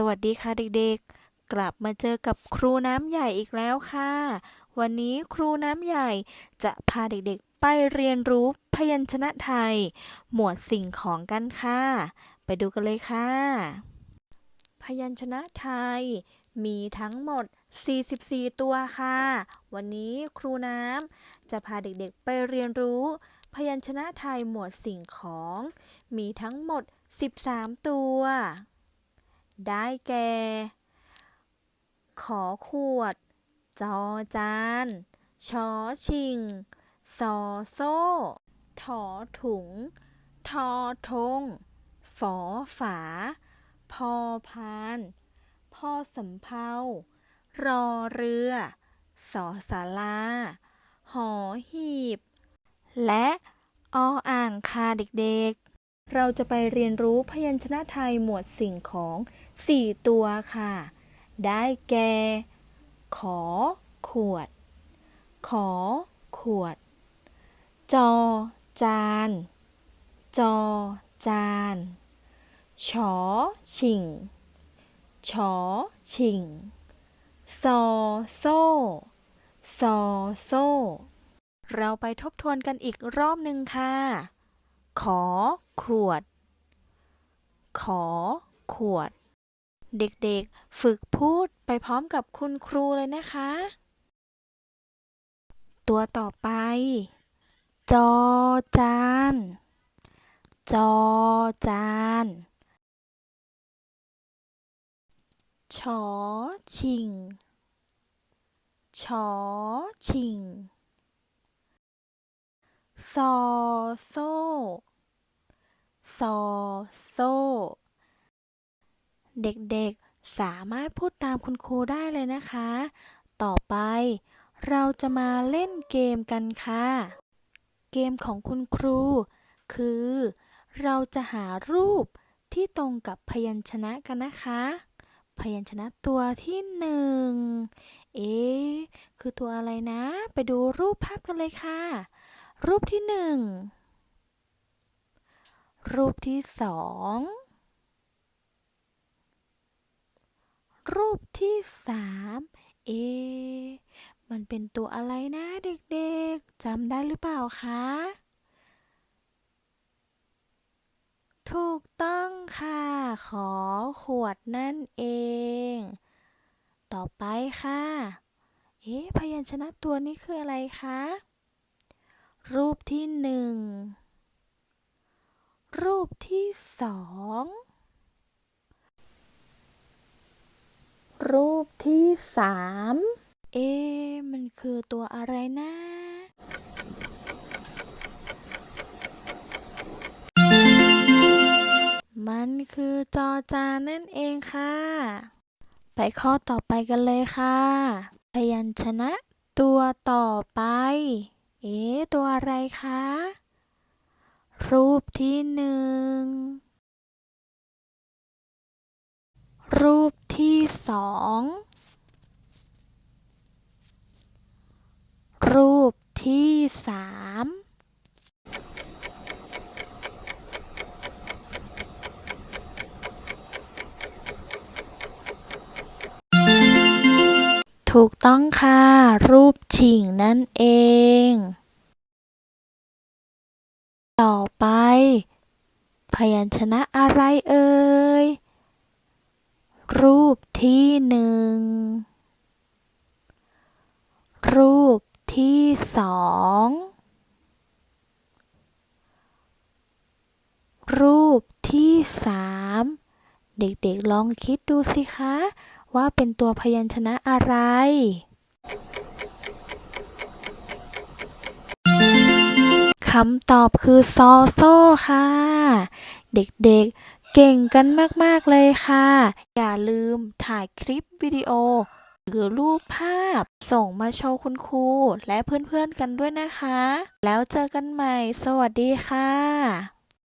สวัสดีค่ะเด็กๆ กลับมาเจอกับครูน้ำใหญ่อีกแล้วค่ะ วันนี้ครูน้ำใหญ่จะพาเด็กๆ ไปเรียนรู้พยัญชนะไทย หมวดสิ่งของกันค่ะ ไปดูกันเลยค่ะ พยัญชนะไทย มีทั้งหมด 44 ตัวค่ะ วันนี้ครูน้ำจะพาเด็กๆ ไปเรียนรู้ พยัญชนะไทยหมวดสิ่งของ มีทั้งหมด 13 ตัว ได้แก่ ขอขวด จอจานชอชิง ซอโซ่ถอถุง ทอทง ฝอฝา พอพานพอสำเภารอเรือ สอสาราหอหีบ และออ่างค่ะเด็กๆ เราจะไปเรียนรู้พยัญชนะไทยหมวดสิ่งของ 4ตัวค่ะ ได้แก่ ขอ ขวด ขอ ขวด จอ จาน จอ จานชอชิงชอชิงซอโซ่ซอโซ่ เราไปทบทวนกันอีกรอบหนึ่งค่ะ ขอ ขวด ขอ ขวด เด็กๆ ฝึกพูดไปพร้อมกับคุณครูเลยนะคะ ตัวต่อไป จอจาน จอจานชอชิง ชอชิง ซอโซ่ซอโซ่ เด็กๆ สามารถพูดตามคุณครูได้เลยนะคะ ต่อไปเราจะมาเล่นเกมกันค่ะ เกมของคุณครู คือ เราจะหารูปที่ตรงกับพยัญชนะกันนะคะ พยัญชนะตัวที่หนึ่ง เอ๊คือตัวอะไรนะ ไปดูรูปภาพกันเลยค่ะ รูปที่หนึ่ง รูปที่สอง รูปที่สามเอ มันเป็นตัวอะไรนะเด็กๆจำได้หรือเปล่าคะ ถูกต้องค่ะ ขอขวดนั่นเอง ต่อไปค่ะ เอ๊ะ พยัญชนะตัวนี้คืออะไรคะ รูปที่หนึ่ง รูปที่สอง รูปที่สามเอ๊มันคือตัวอะไรนะมันคือจอจานนั่นเองค่ะ ไปข้อต่อไปกันเลยค่ะ พยัญชนะตัวต่อไป เอ๊ตัวอะไรคะ รูปที่หนึ่ง รูป ที่สองรูปที่สามถูกต้องค่ะ รูปฉิงนั่นเอง ต่อไป พยัญชนะอะไรเอ่ย รูปที่หนึ่ง รูปที่สอง รูปที่สาม เด็กๆลองคิดดูสิคะ ว่าเป็นตัวพยัญชนะอะไรคำตอบคือซอโซ่ค่ะ เด็กๆ เก่งกันมาก ๆ เลยค่ะ อย่าลืมถ่ายคลิปวิดีโอ หรือรูปภาพ ส่งมาโชว์คุณครูและเพื่อน ๆ กันด้วยนะคะ แล้วเจอกันใหม่ สวัสดีค่ะ